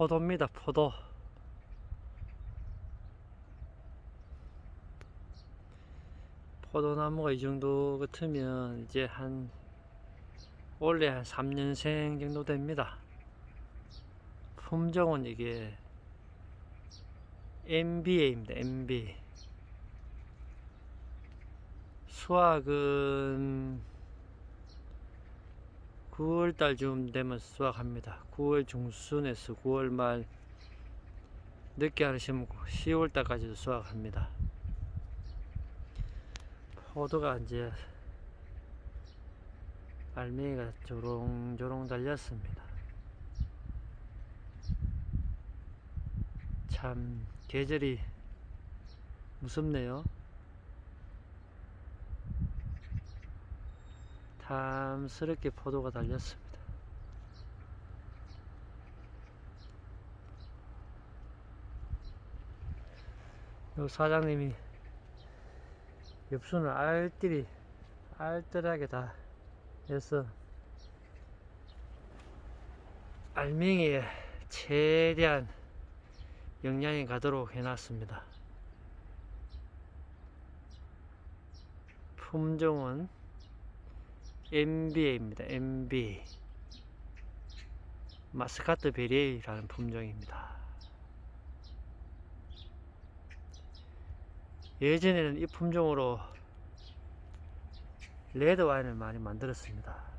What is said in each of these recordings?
포도입니다, 포도. 포도나무가 이 정도 같으면 이제 한 원래 한 3년생 정도 됩니다. 품종은 이게 MBA입니다. MB. 수확은 9월 달쯤 되면 수확합니다. 9월 중순에서 9월 말 늦게 하나 심고 10월 달까지도 수확합니다. 포도가 이제 알맹이가 조롱조롱 달렸습니다. 참 계절이 무섭네요. 탐스럽게 포도가 달렸습니다. 요 사장님이 엽수는 알뜰히 알뜰하게 다 해서 알맹이에 최대한 영양이 가도록 해놨습니다. 품종은 MBA입니다. MB 마스카트 베리에이라는 품종입니다. 예전에는 이 품종으로 레드 와인을 많이 만들었습니다.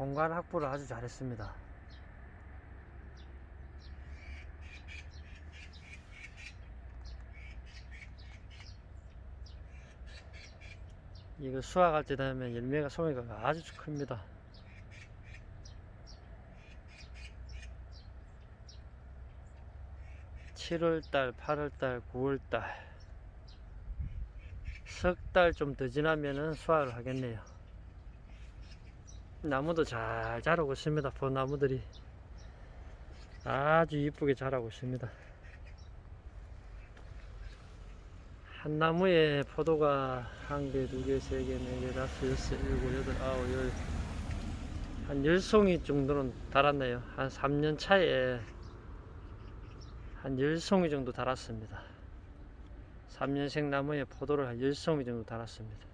공간 확보를 아주 잘했습니다. 이거 수확할 때 되면 열매가 소매가 아주 큽니다. 칠월달 8월달, 9월달 석 달 좀 더 지나면은 수확을 하겠네요. 나무도 잘 자라고 있습니다. 벚나무들이 아주 이쁘게 자라고 있습니다. 한 나무에 포도가 한 개, 두 개, 세 개, 네 개, 다섯, 여섯, 일곱, 여덟, 아홉, 열. 한 열 송이 정도는 달았네요. 한 3년 차에 한 열 송이 정도 달았습니다. 3년생 나무에 포도를 한 열 송이 정도 달았습니다.